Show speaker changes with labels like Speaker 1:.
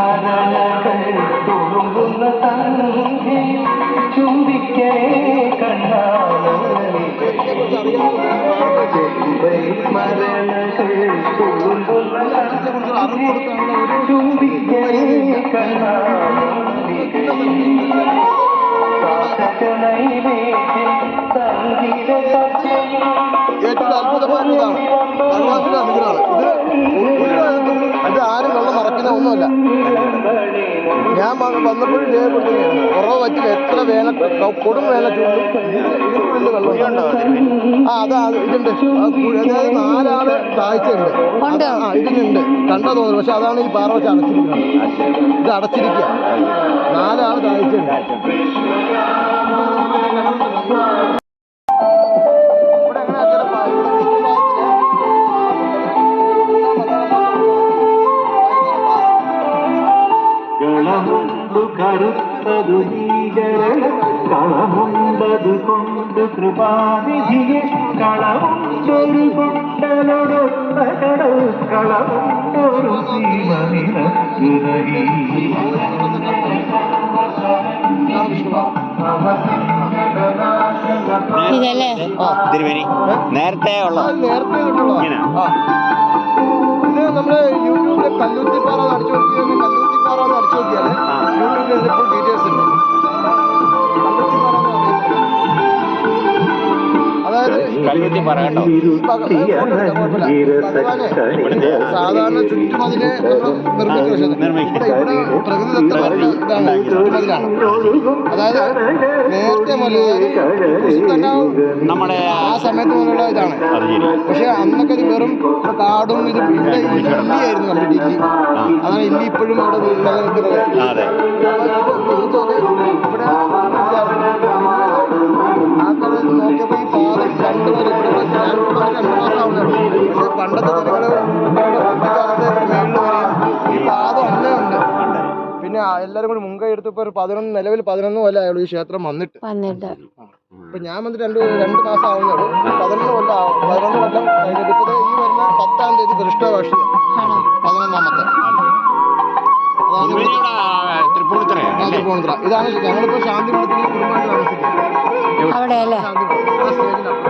Speaker 1: സ്മരണകൾ തുളുമ്പുന്ന സന്ധ്യയിൽ ചുംബിക്കേ കണ്ണാളകളിൽ തുളുമ്പുന്ന സന്ധ്യയിൽ ചുംബിക്കേ ഏറ്റവും അത്ഭുതമായിട്ടുള്ളതാണ് അനുഗ്രഹമാണ് ഇത് ഒന്നുമല്ല. ഞാൻ വന്നപ്പോഴും രേഖപ്പെടുത്തുകയാണ് കുറവ് പറ്റില്ല എത്ര വേല കൊടും വേല ചൂടും ഇതിനുള്ളിൽ വെള്ളം ആ അതാ ഇതുണ്ട് അതായത് നാലാൾ താഴ്ചയുണ്ട്. ആ ഇതിനുണ്ട് കണ്ടാ തോന്നുന്നു. പക്ഷെ അതാണ് ഈ പാറ വെച്ച് അടച്ചിരിക്കുന്നത്. ഇത് അടച്ചിരിക്കുക. നാലാൾ താഴ്ചയുണ്ട്.
Speaker 2: കളമുണ്ടു കറുത്തതു നീകരള കളമുണ്ടതു കൊണ്ട് കൃപാനിധിയെ കളമുണ്ടൊരു കൊണ്ടലൊടൊത്ത കടൽ കളമുണ്ടൊരു സീമ നിറക്കുനകി
Speaker 3: ഇതല്ലേ
Speaker 4: തിരുവേനി നേരത്തെ ഉള്ള?
Speaker 1: നേരത്തെ? ഇത് നമ്മുടെ യൂട്യൂബിൽ കല്ലൂത്തിപ്പാറ പ്രകൃതിദത്ത പറഞ്ഞ ഇതാണ് ചുറ്റുമതിലാണ്. അതായത് നേരത്തെ
Speaker 4: നമ്മുടെ
Speaker 1: ആ സമയത്ത് മുതലുള്ള ഇതാണ്. പക്ഷെ അന്നൊക്കെ ഇത് വെറും കാടും ഇത് ഇല്ലായിരുന്നു ഇല്ലിയായിരുന്നു നമ്മുടെ ഡിഗ്രി അതാണ് ഇല്ലി ഇപ്പോഴും അവിടെ നിലനിൽക്കുന്നത്. രണ്ട് മാസം ആവുന്നുള്ളൂ പക്ഷെ പണ്ടത്തെ ജനങ്ങൾ കുട്ടിക്കാലത്ത് മേളിൽ വരെയും ഈ പാദം അന്നേ ഉണ്ട് പിന്നെ എല്ലാവരും കൂടി മുൻകൈ എടുത്തപ്പോൾ ഒരു പതിനൊന്ന് നിലവിൽ പതിനൊന്ന് കൊല്ലം ആയുള്ളൂ ഈ ക്ഷേത്രം വന്നിട്ട്.
Speaker 3: വന്നിട്ട്.
Speaker 1: ഇപ്പൊ ഞാൻ വന്നിട്ട് രണ്ട് രണ്ട് മാസം ആവുന്നത് പതിനൊന്ന് കൊല്ലം ആവും. പതിനൊന്ന് കൊല്ലം കഴിഞ്ഞിട്ട് ഇപ്പൊ ഈ വരുന്ന പത്താം തീയതി
Speaker 3: ആണോ
Speaker 1: പതിനൊന്നാമത്തെ. ഇതാണ് ഞങ്ങളിപ്പോ ശാന്തി മഠത്തിൽ കുടുംബമായിട്ട് താമസിക്കുന്നത്.
Speaker 3: അവിടെ
Speaker 1: ശാന്തി അപ്പുറമാണ്.